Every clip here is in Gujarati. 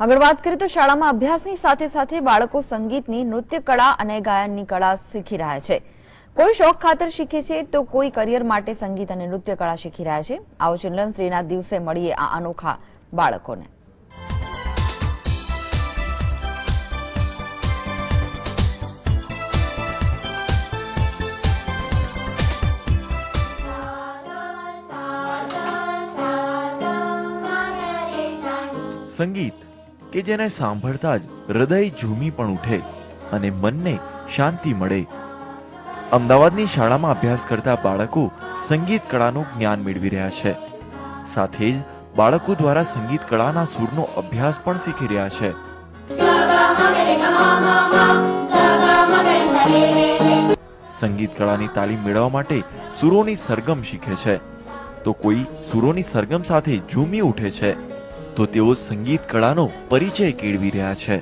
આગળ વાત કરીએ તો શાળામાં અભ્યાસની સાથે સાથે બાળકો સંગીતની નૃત્ય કળા અને ગાયનની કળા શીખી રહ્યા છે. કોઈ શોખ ખાતર શીખે છે તો કોઈ કરિયર માટે સંગીત અને નૃત્ય કળા શીખી રહ્યા છે. આવો ચિલ્ડ્રન્સ ડેના દિવસે મળીએ આ અનોખા બાળકોને. સંગીત. કે જેને સાંભળતા જ હૃદય ઝૂમી પણ ઉઠે અને મનને શાંતિ મળે. અમદાવાદની શાળામાં અભ્યાસ કરતા બાળકો સંગીત કળાનું જ્ઞાન મેળવી રહ્યા છે. સાથે જ બાળકો દ્વારા સંગીત કળાના સૂરનો અભ્યાસ પણ શીખી રહ્યા છે. સંગીત કળાની તાલીમ મેળવવા માટે સુરોની સરગમ શીખે છે. તો કોઈ સુરોની સરગમ સાથે ઝૂમી ઉઠે છે? તો તેઓ સંગીત કળાનો પરિચય કેળવી રહ્યા છે.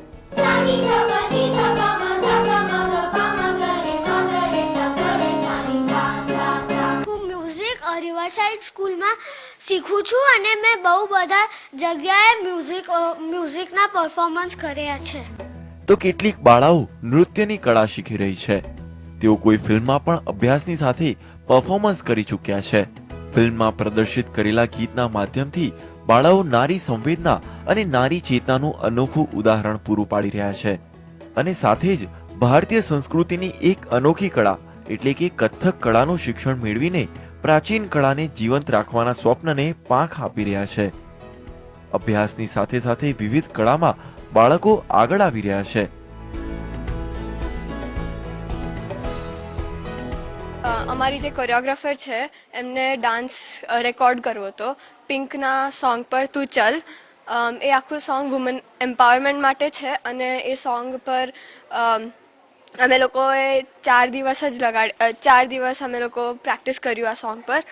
હું મ્યુઝિક રિવરસાઇડ સ્કૂલમાં શીખું છું અને મેં બહુ બધા જગ્યાએ મ્યુઝિક મ્યુઝિકના પરફોર્મન્સ કર્યા છે. તો કેટલીક બાળાઓ નૃત્યની કળા શીખી રહી છે. તેઓ કોઈ ફિલ્મમાં પણ અભ્યાસની સાથે પરફોર્મન્સ કરી ચૂક્યા છે. ફિલ્મમાં પ્રદર્શિત કરેલા ગીતના માધ્યમથી બાળાઓ નારી સંવેદના અને નારી ચેતનાનું અનોખું ઉદાહરણ પૂરું પાડી રહ્યા છે. અને સાથે જ ભારતીય સંસ્કૃતિની એક અનોખી કળા, એટલે કે કથક કળાનું શિક્ષણ મેળવીને પ્રાચીન કળાને જીવંત રાખવાના સ્વપ્નને પાંખ આપી રહ્યા છે. અભ્યાસની સાથે સાથે વિવિધ કળામાં બાળકો આગળ આવી રહ્યા છે. અમારી જે કોરિયોગ્રાફર છે, એમને ડાન્સ રેકોર્ડ કરવો હતો. પિંકના સોંગ પર તું ચલ. એ આખું સોંગ વુમન એમ્પાવરમેન્ટ માટે છે અને એ સોંગ પર, અમે લોકોએ ચાર દિવસ જ લગાડ ચાર દિવસ અમે લોકો પ્રેક્ટિસ કર્યું આ સોંગ પર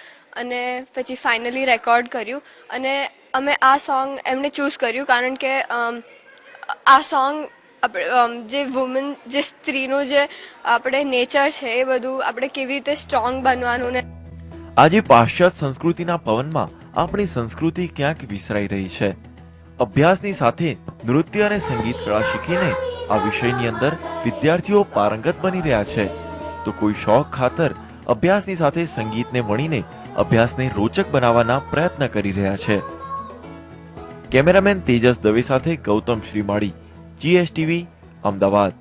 અને પછી ફાઇનલી રેકોર્ડ કર્યું. અને અમે આ સોંગ એમને ચૂઝ કર્યું કારણ કે આ સોંગ આપણે જે વુમન જે સ્ત્રીનું જે આપણે નેચર છે એ બધું આપણે કેવી રીતે સ્ટ્રોંગ બનવાનું ને આજે પાશ્ચાત્ય સંસ્કૃતિના પવનમાં આપણી સંસ્કૃતિ ક્યાંક વિસરાઈ રહી છે. અભ્યાસની સાથે નૃત્ય અને સંગીત કળા શીખીને આ વિષયની અંદર વિદ્યાર્થીઓ પારંગત બની રહ્યા છે. તો કોઈ શોખ ખાતર અભ્યાસની સાથે સંગીતને વણીને અભ્યાસને રોચક બનાવવાના પ્રયત્ન કરી રહ્યા છે. કેમેરામેન તેજસ દવે સાથે ગૌતમ શ્રીમાળી. જીએસટીવી અમદાવાદ.